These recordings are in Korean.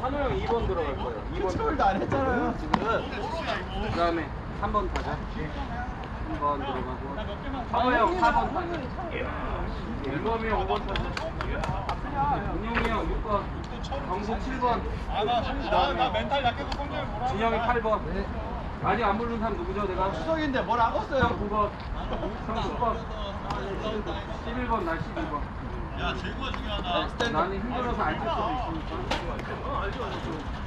찬호 형 2번 들어갈 거예요. 2번. 체월도 안 했잖아요 지금 그 다음에 3번 타자. 3번 들어가고. 찬호 형 4번 타자. 일범이 형 5번 타자. 은용이 형 6번. 경수 7번. 아나나 멘탈 약해서 성적을 뭐라 진영이 8번. 아직 안 부른 사람 누구죠, 내가? 추석인데 뭘 왔어요 9번. 형 10번. 11번, 날 12번. 야 제구가 중요하다 나는 힘들어서 안칠 수도 있으니까.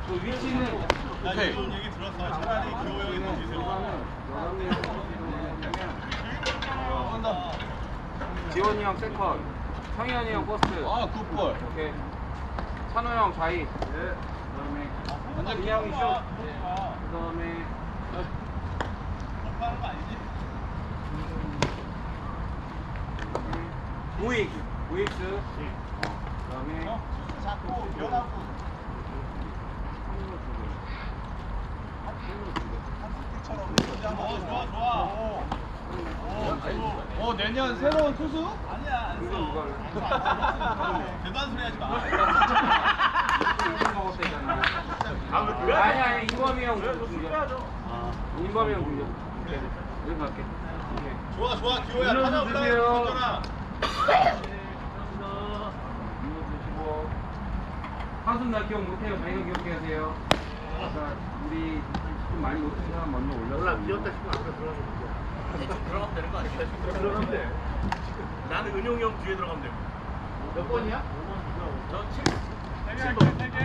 그 위치는 나 이런 얘기 들었어 차라리 기호 형이 더 주세요 지원이 형 세컨, 성현이 형 퍼스트. 아 굿볼 오케이. 찬호 형 좌익. 네. 그다음에 완전 민이 형이 슛. 그다음에 하는 거 아니지? 우익, 우익스. 어, 그다음에 자꾸 변하고 어 좋아 좋아 어 내년 새로운 투수? 아니야 안 써. 대단 소리 하지 마. 아니 아니 인범이 형. 인범이 형 중전. 여기 갈게. 오케이. 좋아 좋아 기호야 타자. 올라가 이거 드시고 한숨 나 기억 못해요. 자기가 기억해 하세요. 자, 우리 좀 많이 못한 사람 먼저. 올라 비었다 싶으면 앞에 들어가면 들어가면 되는 거 아니야? 들어가면 돼. 나는 은용이 형 뒤에 들어가면 돼. 몇 번이야? 저 7, 7번. 3개.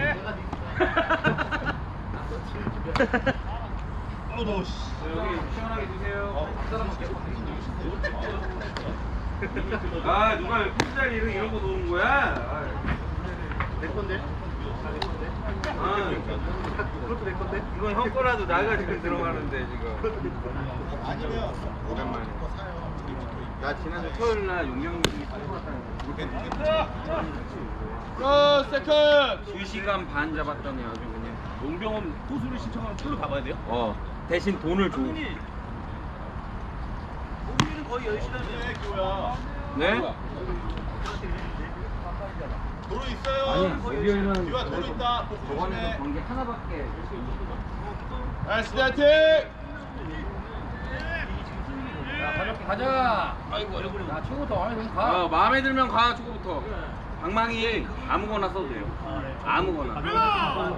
아우 더워 씨. 여기 시원하게 드세요. 어. 앞사람 아 누가 풋살 이런 이런 거 놓은 거야? 내 건데? 아, 그것도 내 건데? 이건 형 거라도 나가 지금 들어가는데 지금. 아니면 오랜만에. 나 지난주 토요일 날 용명님이 팔고 굿 세컨 2시간 반 잡았더니 아주 그냥. 용병은 호수를 신청하면 풀로 가봐야 돼요? 어. 대신 돈을 줘. 거의 10시간이네 기호야 네? 도로 있어요 아니, 목요일은 기호야 도로 있다 저번에는 경기 하나밖에. 나이스 데이팅 야, 가볍게 가자. 아이고, 얼굴이. 나 초부터 마음에 들면 가. 어, 마음에 들면 가, 초부터. 방망이 아무거나 써도 돼요. 아무거나.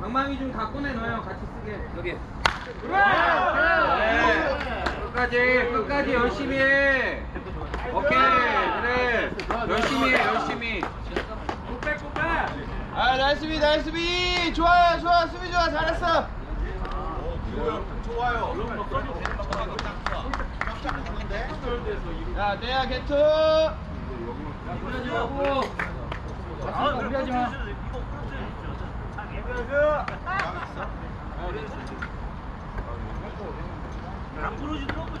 방망이 좀 갖고 내놔요, 같이 쓰게. 여기. 네. 끝까지, 끝까지 열심히 해. 오케이, 그래. 열심히 해, 열심히. 굿백, 굿백. 아 나이스 비 나이스 비 좋아요 좋아 수비 좋아 잘했어 좋아요 야 내야 게트 무리하지 말고. 아, 무리하지 마. 안 부러지더라고요.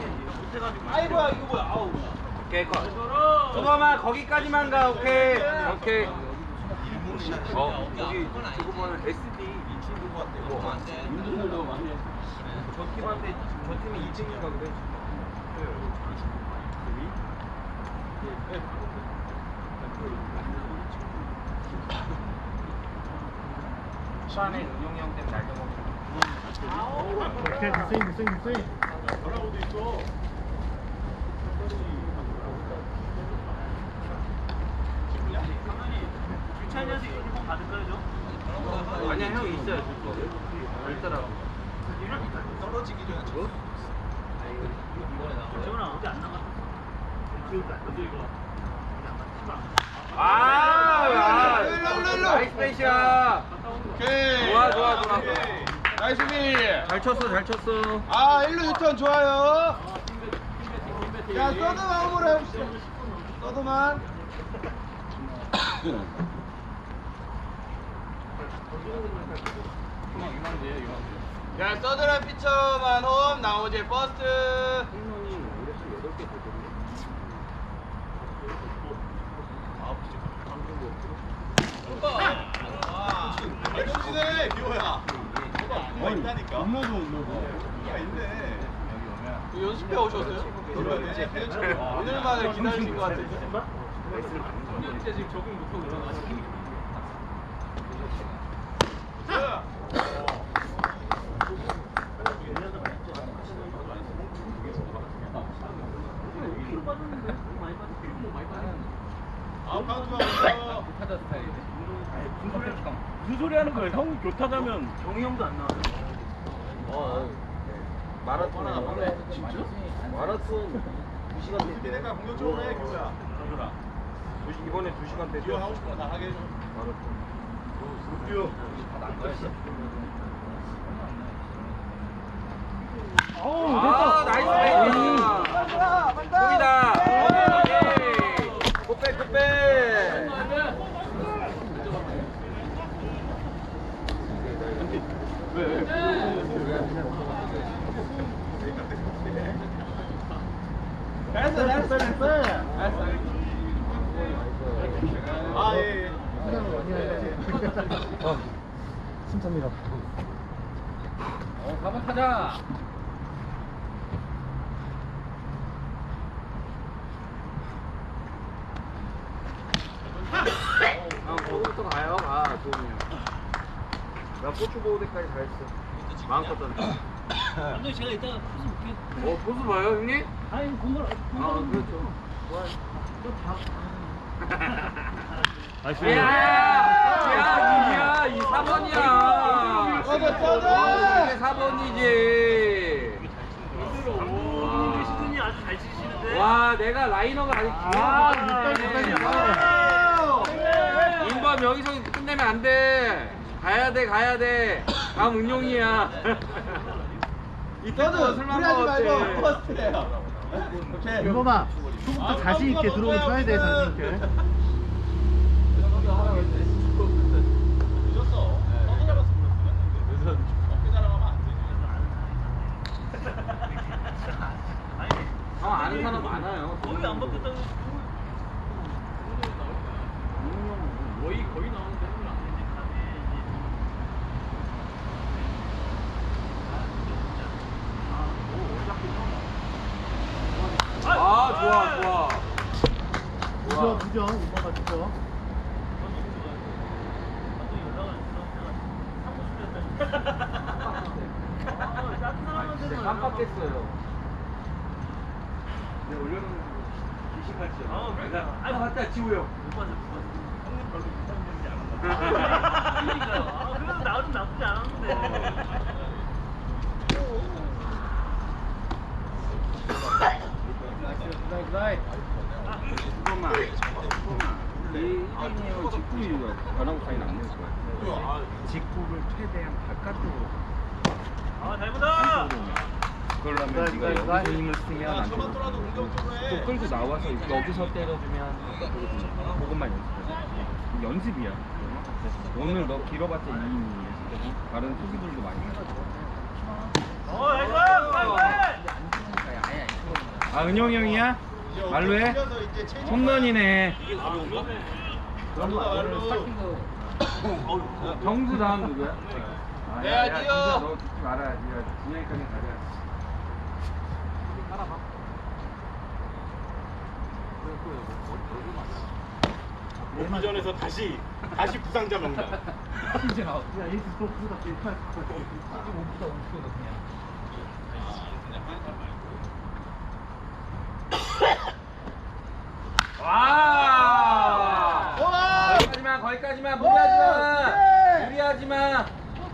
이고야 이거 뭐야 아우 오케이 컷. 수범아 거기까지만 가. 오케이. 오케이. 어 여기 저거는 SD 이친구 같고 인도들도 많이 했어. 저 팀한테 저 팀이 2층인가 그래. 수안에 은용이 형 때문에 날도 먹고. 뭐라고도 있어 주차 아니야 형 있어요 줄 거. 있더라고. 떨어지기 전에 줘? 재훈아 어디 안 나갔어? 근데 이거 아, 아, 일로, 일로, 일로. 나이스 페이시야. 오케이 좋아, 좋아, 좋아. 나이스비 잘 쳤어, 잘 쳤어. 아 1루 유턴 좋아요 자, 서드 마음으로 해봅시다. 서드만. 자, 서드란 피처만 홈, 나오제 퍼스트. 해주시네 기호야. 뭐가 있다니까. 엄마도 엄마도. 있네. 그 연습해 오셨어요? 오늘만을 기다리신 것 같은데. 아 카운트 하고. 무슨 소리 하는 거야? 형이 교타자면 정이 형도 안 나와. 마라톤 하나 말해. 진짜? 마라톤 2시간 이제 내가 공격적으로 해 기호야. 기호라. 이번에 2시간 대 기호 하고 싶은 거다 하게 해줘. 기호. 아, 나이스 페이스. 간다, 간다. 여기다. 굿백, 굿백. 잘했어, 잘했어. 아 예. 예. 어, 가만 타자. 아, 거기부터 가요. 가, 좋으면. 나 고추 보호대까지 다 했어. 마음껏 던져. 감독님 제가 이따가 포즈 볼게요. 어, 포수 봐요, 형님? 아니 공걸 아, 그렇죠. 나이스. 야, 야, 이 4번이야. 서드, 서드. 이게 4번이지. 형님 계시더니 아주 잘 치시는데. 와, 내가 라이너가 아직 아, 육단, 육단. 인범 여기서 끝내면 안 돼. 가야 돼, 가야 돼. 다음 서드, 술만 무리하지 말고 먹었대. 퍼스트예요. 오케이. 윤범아, 초부터 자신 있게 들어오면 쳐야 돼, 자신 있게. 아는 사람 많아요. 거의 안 바뀌었다고. 거의 거의 나오는데 안 되지. 아, 좋아, 좋아. 부져. 아, 진짜 깜빡했어요. 내가 올려놓은 거 귀신같이. 아, 그러니까. 아, 맞다, 지우 형. 못 봤어, 못 봤어. 형님 별로? 그러니까요. 아, 그래도 나도 나쁘지 않았는데. 잠깐만. 이 1인이요 직구가 변하고 차이 남는 거야. 직구를 최대한 바깥으로 아, 잘 보다. 그걸로 하면 네가 여기서 힘을 쓰면 야, 안. 또 끌고 나와서 여기서 때려주면. 그것만 연습해. 연습이야. 오늘 너 길어봤자 2인이야. 다른 투기들도 많이 해가지고. 어, 나이스! 나이스! 아 은영이 형이야? 말로 해? 말로. 정수 다음 누구야? 아, 야, 야. 진짜 너 듣지 말아야지. 야, 준영이까지 가자. 오기 전에서 다시 다시 부상자 명단. 야, 얘 그거 그거 괜찮을 것 같아. 와! 와! 거기까지만, 거기까지만, 무리하지 마! 마!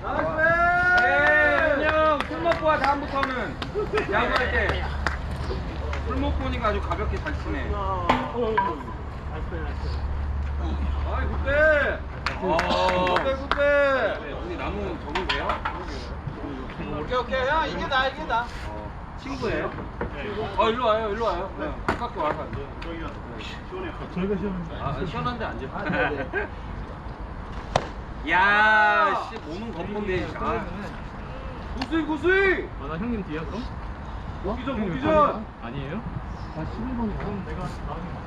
나이스! 네, 은영, 술 먹고 와, 다음부터는. 야구할 때. 술 먹고 오니까 아주 가볍게 잘 치네. 아이, 굿대! 굿대, 굿대! 우리 나무 저기 왜요? 오케이, 오케이. 형, 이게 나, 이게 나. 어. 친구예요? 어 일로 와요 일로 와요 네. 가깝게 와서 앉아요 저희가 시원한데. 아 시원한데 앉아 야, 씨, 몸은 건건데. 아. 구수이, 구수이! 아, 나 형님 뒤야 그럼? 먹기 전, 형님 먹기 몇 번이야? 전! 아니에요? 나 11번이야. 그럼 내가 나중에.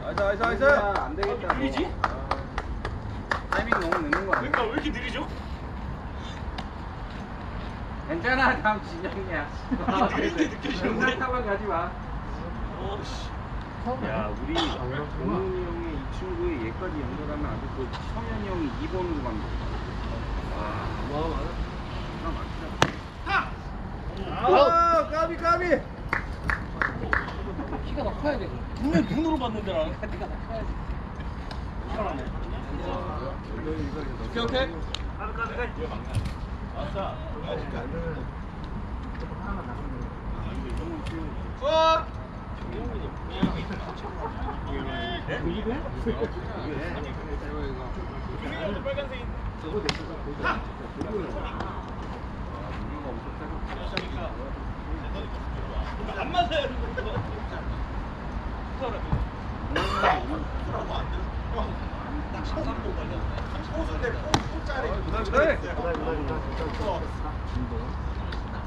나이스 나이스 나이스 안 되겠다. 느리지? 타이밍 너무 늦는 거 아니야? 그러니까 왜 이렇게 느리죠? 괜찮아, 다음 진영이야. 아, 느리게 느껴지는데? 생각하면 가지 마. 어 씨 야, 우리 동훈이 형의 이 친구의 얘까지 연결하면 아주 그 청현이 형이 2번으로 간 거. 와, 와, 맞아. 아 까비 까비! 키가 더 커야 돼. 분명히 눈으로 봤는데 나는. 키가 더 커야지. 잘하네. 오케이 오케이. 가자 가자 가자 굿 안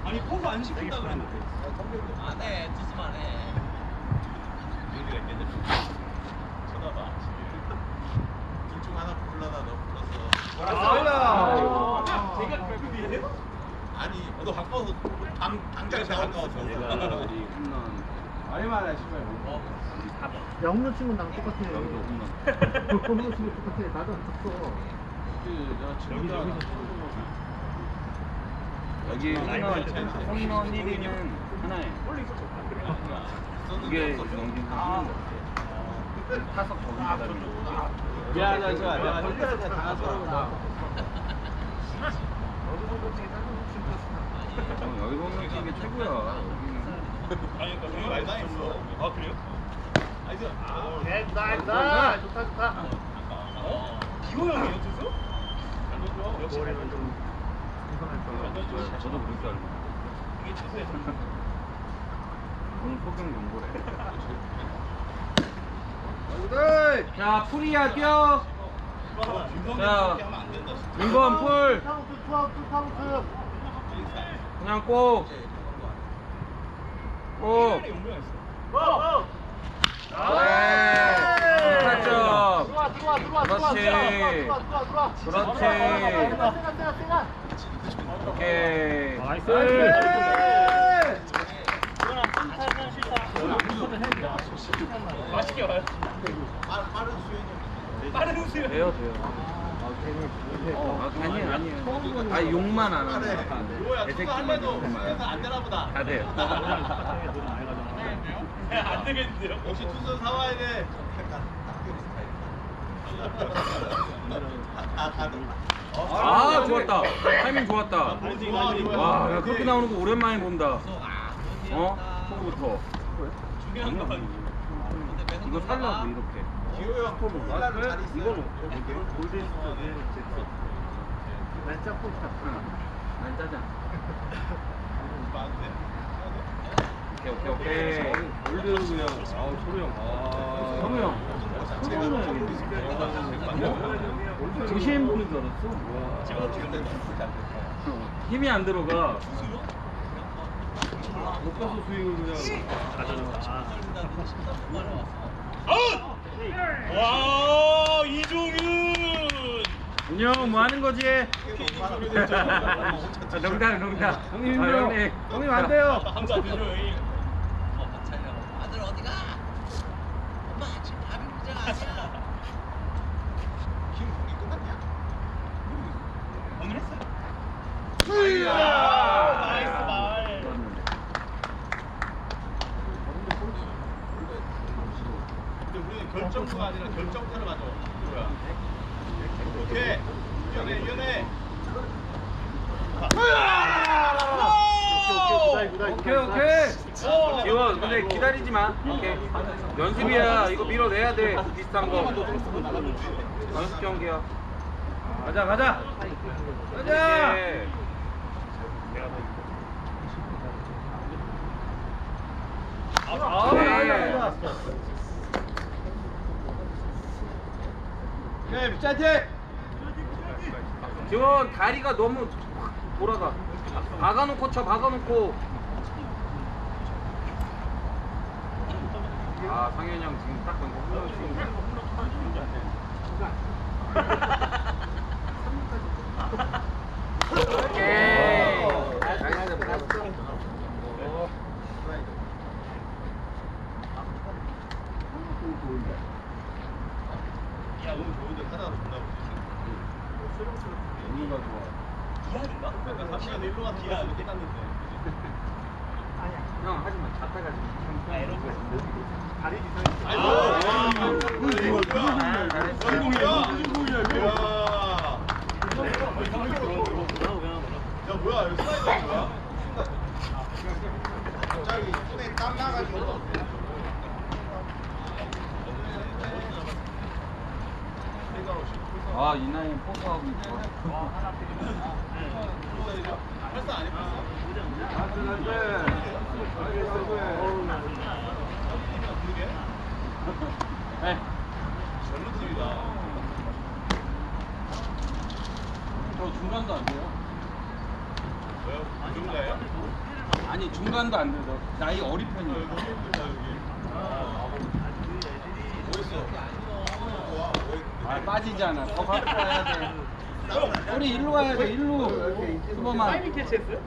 아니 포즈 안 시킨다 그랬는데 안해 두수만 해 쳐다봐 둘중 하나 골라놔 너 불렀어 아, 제가 급이에요? 아니 너 가까워서 당, 당장 잘 가까워서 얘가 우리 홈런. 씨발 어. 야, 홈런 친구 나랑 똑같아. 여기도 홈런. 홈런 친구 똑같아. 나도 안 쳤어. 여기, 여기서 여기 홈런, 홈런 1위는 하나에. 이게 영진 같아. 타석 적응 받아주는 거. 미안하다 내가 걸려야 돼 당황스러워 어, 여기 홈런 치는 게 최고야. 아니 그러니까 우리 말도 안 했어 아 그래요? 아니 저 아, 나이스! 좋다, 좋다. 어? 기호 형이에요 투수? 역시 머리는 좀. 저도 그럴 줄 알고. 이게 투수의 오늘 폭경 경고래. 네 자, 풀이야, 뛰어. 자, 2번 풀. 투아웃, 투아웃. 그냥 꼭. 꼭. 어! 네. 타점. 들어와, 들어와, 그렇지. 그렇지. 오케이. 나이스. 맛있게 와요 빠른 빠른 수행이 빠른 수요 돼요, 돼요. 아, 아니에요, 아니에요. 아, 욕만 안 거. 애새끼만 할래도 욕만 수행은 안 하는 되나 보다 거. 다 돼요. 안 되겠는데요? 역시 투수 사와야 돼 아, 아, 좋았다. 타이밍 좋았다. 좋아. 와, 야, 그렇게 나오는 거 오랜만에 본다. 어? 초부터. 중요한 건 이거 살라고 이렇게. 콜라를 잘 있어요 난 짝꿍 짝꿍. 난 짜장. 많은데? 오케이, 오케이, 오케이. 골드 그냥 아우 소리 형 아. 성우 형. 조시엠 보는 줄 알았어. 힘이 안 들어가. 못 가서 스윙을 그냥 와 이종윤 안녕, 뭐 하는 거지? 아, 농담, 농담. 형님 아, 힘들어. 형님. 형님 안 돼요. 함자 되죠 형님 아들 어디가? 엄마 지금 밥이 문제가 아니야 김 공이 끝났냐? 오늘 했어요 수야. 나이스 말 근데 우리는 결정수가 아니라 결정타를 맞아 뭐야 오케이 이겨내 이겨내 오케이 오케이. 지원, 근데 기다리지 마. 오케이. 연습 경기야. 가자 가자. 가자. 아, 아, 아, 오케이 짜릿해 지원 다리가 너무 확 돌아가. 박아놓고 쳐 박아놓고. 아 상현이 형 지금 딱 건데 야 오늘 좋은데 하다가 존나 보지 언니가 좋아. 약간 3시간 일로가 기아 이렇게 해놨는데 형 하지마 공이야 이게 야야 뭐야 이거 슬라이드 뭐야 갑자기 손에 땀 나가지고 아이 나이에 포스하고 있어 패스 안 해봤어? 네. 별로 팀이다 저 중간도 안 돼요. 누군가요? 아니 중간도 안 돼요. 나이 어린 어, 편이에요. 여기 힘들다 여기 뭐 있어? 좋아 뭐 있는데? 아 빠지잖아. 더 갖고 와야 돼. 우리 일로 와야 돼. 일로. 수범아. 캐치했어요?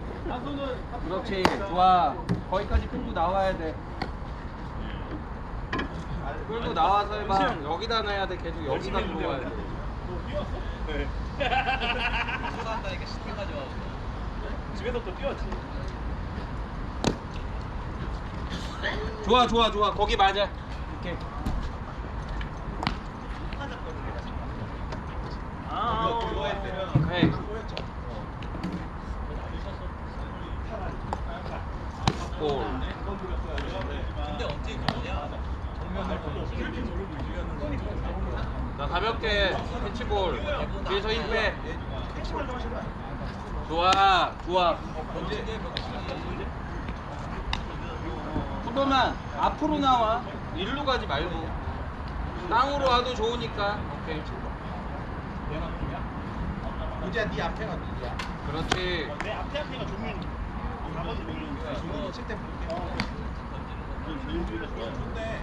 그렇지. 좋아. 거기까지 끌고 나와야 돼. 끌고 나와서 해봐. 여기다 놔야 돼. 계속 여기다 끌고 와야 돼 집에서 또 뛰었지. 좋아 좋아 좋아. 거기 맞아. 오케이 아, 이거 이거 했으면 오케이. 꼬였죠. 골 근데 언제 그러냐? 자 가볍게 캐치볼 뒤에서 힘빼 좋아 좋아 수범아 앞으로 나와. 일로 가지 말고 땅으로 와도 좋으니까 오케이 우지야 네 앞에가 누구야? 그렇지 내 앞에 앞에가 종민. 나머지 종민. 종이 칠때 볼게. 좋네.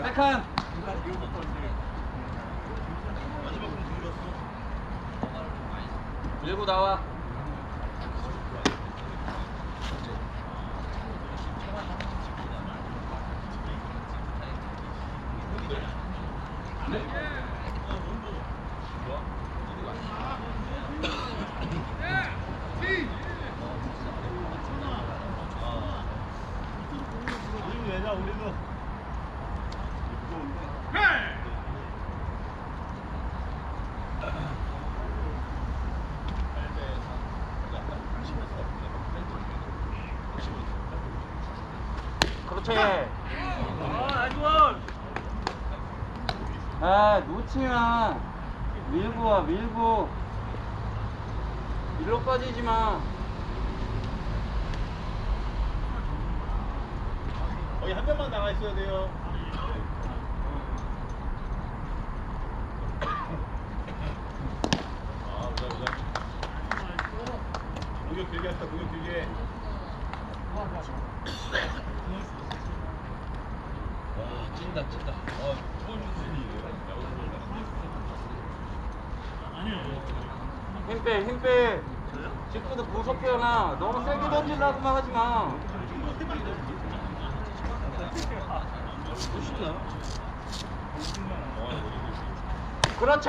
백한. 밀고 나와 우리도 내자 우리도. 그렇지 아. 아 놓치면 밀고 와 밀고. 일로 빠지지 마 거기 한 명만 나가 있어야 돼요. 아. 공격 길게 했다. 공격 길게. 와, 찐다 찐다. 어, 좋은 수준이에요. 힘빼 힘빼 직구도 무섭게나 너무 세게 던지려고만 하지 마 어, 그렇지.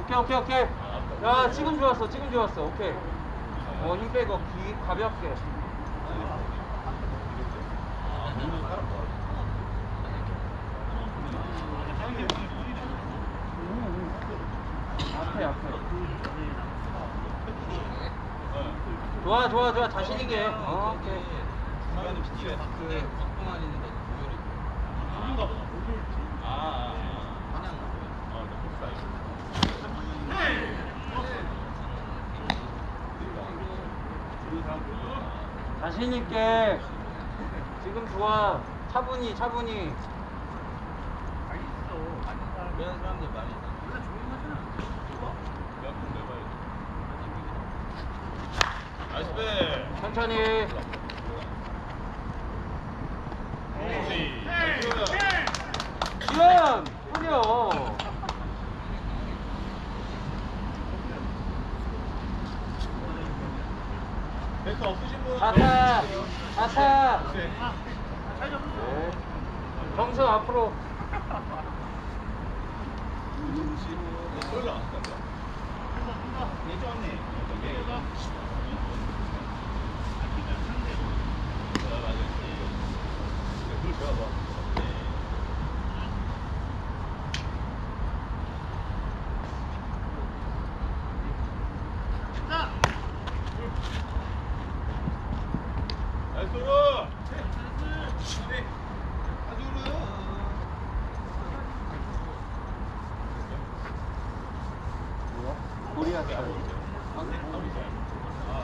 오케이 오케이 오케이. 야 지금 좋았어 지금 좋았어 오케이. 어힘 빼고 기 가볍게. 앞에 앞에. 좋아 좋아 좋아 자신 있게. 어, 오케이. 그 있는데 조율이 아 그냥 자신 있게. 지금 좋아. 차분히 차분히. 그런 사람들 많이 있어 천천히. 지원 뿌려. 벤트 없으신 분 자타 자타. 네. 정수 앞으로. 우리가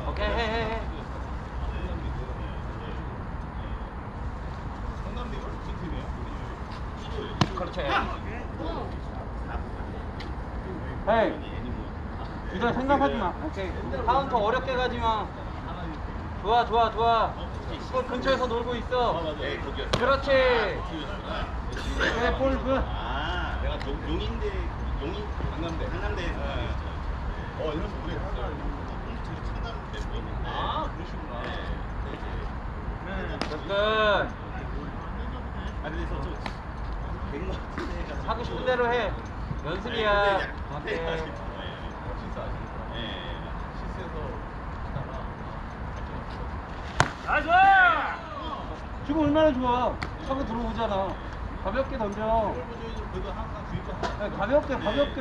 오케이 해 해 해. 그렇지. 헤이. 주전 생각하지 마. 오케이. 카운터 어렵게 가지 마. 좋아, 좋아, 좋아. 골 근처에서 놀고 있어. 그렇지. 네, 볼 굿. 아, 내가 용, 용인대, 용인, 강남대, 강남대에서. 어, 이런 거. 저기 있는데. 아 그러시구나 끝. 아, 근데 저, 같은데. 해가지고. 하고 싶은 대로 해. 연습이야. 네, 오케이. 약간 진짜 아쉽다. 예. 나이스! 지금 얼마나 좋아. 차고 들어오잖아. 가볍게 던져. 항상. 네, 가볍게, 가볍게.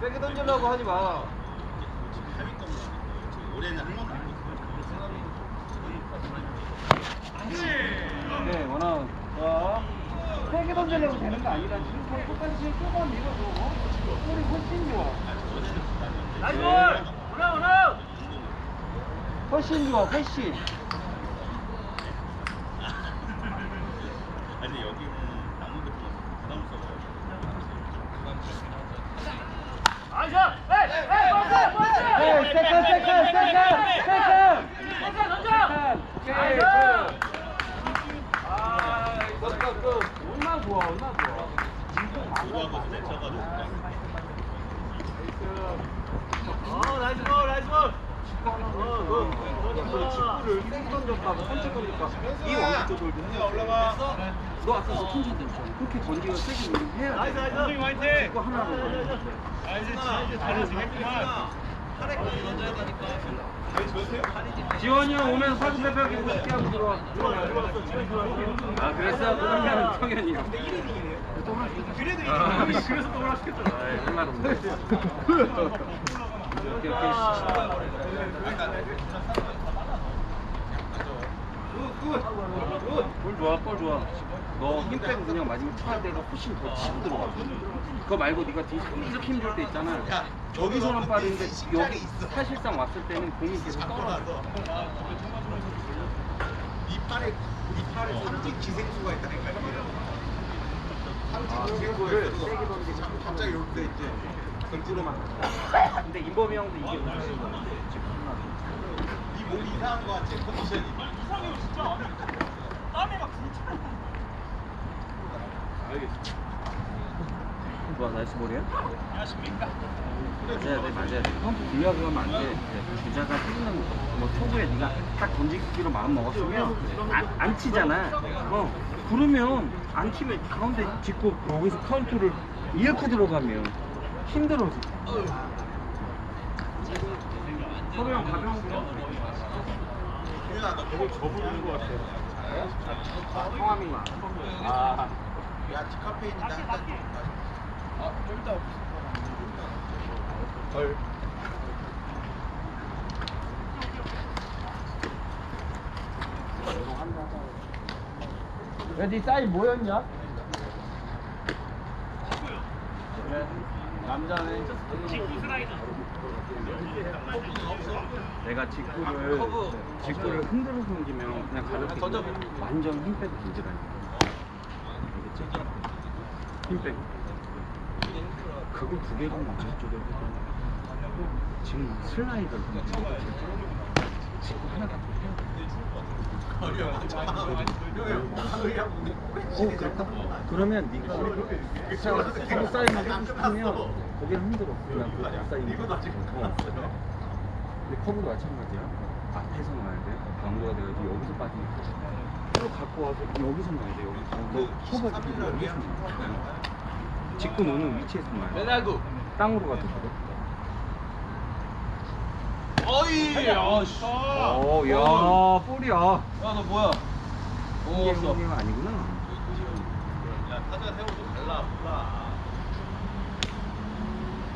세게 던지려고 하지 마. 올해는 한 번도 안. 네, 원아웃. 자, 세게 던지려고 되는 거 아니라 지금 거의 똑같이 밀어도 어? 볼이 훨씬 좋아. 나이스 볼! 오나 오나! 훨씬 좋아, 훨씬. 아니, 여기는 나무 같은 거 부담스러워요. 나이스! 에이! 에이! 버스! 버스! 네, 세컨, 세컨, 세컨, 세컨. 세컨 던져! 오케이, 나이스! 아, 이거 끝, 끝. 얼마나 좋아, 얼마나 좋아. 도구하고 내쳐가지고. 어, 나이스 볼! 나이스 볼! 어, 그 직구를 생 던졌다가 선취 던질까? 이 원기 쪽을 올라가. 너 아까 그 통신 던졌잖아. 그렇게 던지고 세게 해야 나이스 돼. 나이스! 화이팅! 직구 하나로. 아 이제 이제 잘해지겠구만. 지원이 형 오면 사진 대표하게 멋있게 하고 들어와. 아 그랬어? 그러면 성현이 형. 그래도 아, 그래서 또 올라시켰잖아. 아, 얼마나 없네. 오케이 오케이. 볼 좋아, 볼 좋아. 너 힘 빼고 그냥 마지막 쳐야 내가 훨씬 더 치고 들어가. 그거 말고 네가 뒤에서 계속 힘줄 때 있잖아. 야, 여기서는 빠른데 시장에 여기. 사실상 왔을 때는 공이 계속 떨어져. 나서 이 팔에 이 팔에 삼진 기생수가 있다니까. 삼진 기생수가 있어서 갑자기 이렇게 이제 던지로만 근데 인범이 형도 이게 무슨? 이 몸이 이상한 거 같지 컨디션이. 좋아 나이스 볼이야? 맞아야 돼 맞아야 돼 굴려고 하면 안돼 네, 주자가 뛰는 뭐 초구에 네가 딱 던지기로 마음 먹었으면 안, 안 치잖아 어 부르면 안 치면 가운데 짚고 거기서 카운트를 이렇게 들어가면 힘들어서. 서로 형 가벼운 거. 같아. 성함이. 아. 야 디카페인이다. 아좀 이따. 덜. 야네 사인 뭐였냐? 남자네. 직구 슬라이더. 내가 직구를 직구를 흔들어서 던지면 그냥 가볍게 완전 힘 빼고 던지라니까 알겠지? 힘 빼고 그거 두 개를 맞춰 쪽에 지금 슬라이더를 던지고 직구 거리야 맞잖아. 어 그럴까? 그러면 네가 사인을 하고 싶으면 거기를 흔들어 그냥 그 사인 이거 아직 어. 근데 커브도 마찬가지야 앞에서 놔야 돼 강도가 돼가지고 여기서 빠지니까 또 갖고 와서 여기서 놔야 돼 여기서 너 커버 여기서 놔 직구 노는 위치에서 놔야 돼. 땅으로 가도 돼 어이. 아씨. 어, 야, 볼이야. 야 너 뭐야? 이게 오, 써. 형님 아니구나. 야 타자 세우고 달라 몰라.